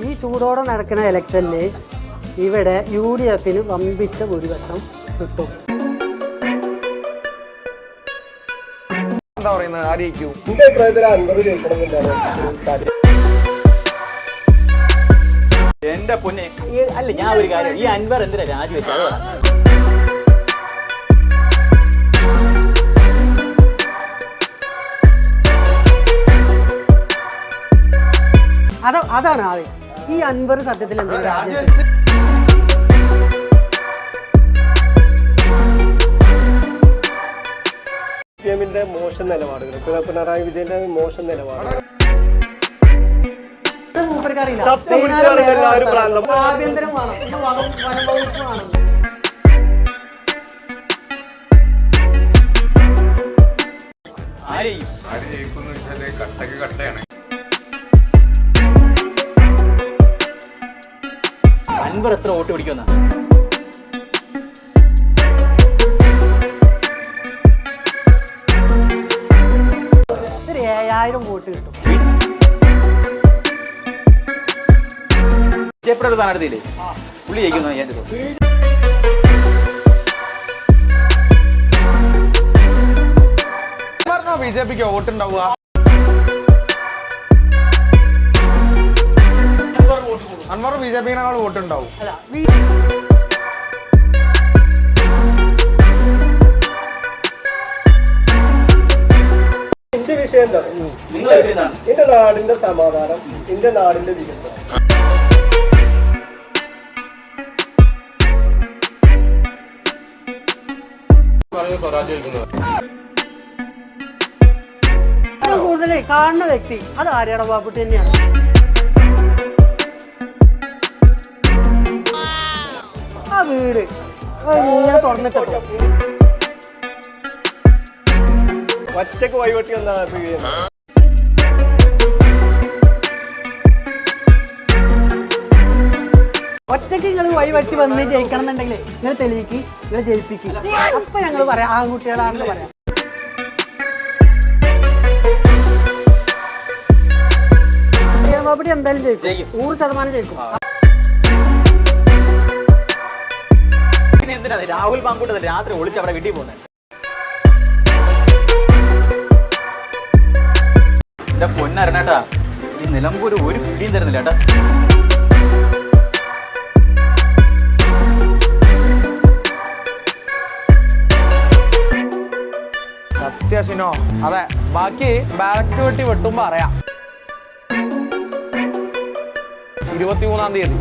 ഈ ചൂടോടെ നടക്കുന്ന ഇലക്ഷനിൽ ഇവിടെ യു ഡി എഫിന് വമ്പിച്ച ഭൂരിപക്ഷം കിട്ടും. എന്താ പറയുന്നത്? ആരെയൊക്കെയും എന്റെ പൊന്നെ ഈ- അല്ല ഞാൻ ഒരു കാര്യം ഈ അൻവർ എന്തിനാ രാജിവെച്ചത് അത് അതാണ് ആദ്യം. ഈ അൻവർ സത്യത്തിൽ എമ്മിന്റെ മോശം നിലപാടുകൾ. പിണറായി വിജയന്റെ മോശം നിലപാടുകൾ. ആഭ്യന്തരം വേണം. വനം വനം വകുപ്പ് വേണം. അൻവർ എത്ര വോട്ട് പിടിക്കുന്ന ഒരു ഏഴായിരം വോട്ട് കിട്ടും. ഇഷ്ടപ്പെട്ട ഒരു സ്ഥാനാർത്ഥിയില്ലേ പുള്ളി ജയിക്കുന്നു? എന്റെ തോന്നുന്നു പറഞ്ഞോ ബി ജെ പിക്ക് വോട്ടുണ്ടാവുക? അൻവർ ബി ജെ പിനേക്കാൾ വോട്ടുണ്ടാവും എന്റെ വിഷയം എന്താ? എന്റെ നാടിന്റെ സമാധാനം എന്റെ നാടിന്റെ വികസനം. കൂടുതലേ കാണുന്ന വ്യക്തി അത് ആര്യാട ബാബുട്ടി തന്നെയാണ്. വീട്. ഇങ്ങനെ തുറന്നിട്ടോ ഒറ്റയ്ക്ക് വൈവട്ടി എന്താ ഒറ്റയ്ക്ക് ഒറ്റയ്ക്ക് നിങ്ങൾ വഴി വെട്ടി വന്ന് ജയിക്കണം എന്നുണ്ടെങ്കിൽ നിങ്ങൾ തെളിയിക്ക് നിങ്ങൾ ജയിപ്പിക്കും. അപ്പൊ ഞങ്ങൾ പറയാം ആൺകുട്ടികളാണെന്ന് പറയാം. എന്തായാലും ജയിക്കും. നൂറ് ശതമാനം ജയിക്കും. പിന്നെ എന്തിനാ രാഹുൽ പാങ്കൂട്ടത്തിൽ രാത്രി ഒളിച്ച് അവിടെ വീട്ടിൽ പോകുന്നത് എന്റെ പൊന്നരണേട്ടാ ഈ നിലമ്പൂര് ഒരു പിടിയും തരുന്നില്ല ഏട്ടാ സത്യശിനോ അതെ ബാക്കി ബാലറ്റ് വെട്ടി വെട്ടുമ്പോ അറിയാം. ഇരുപത്തിമൂന്നാം തീയതി.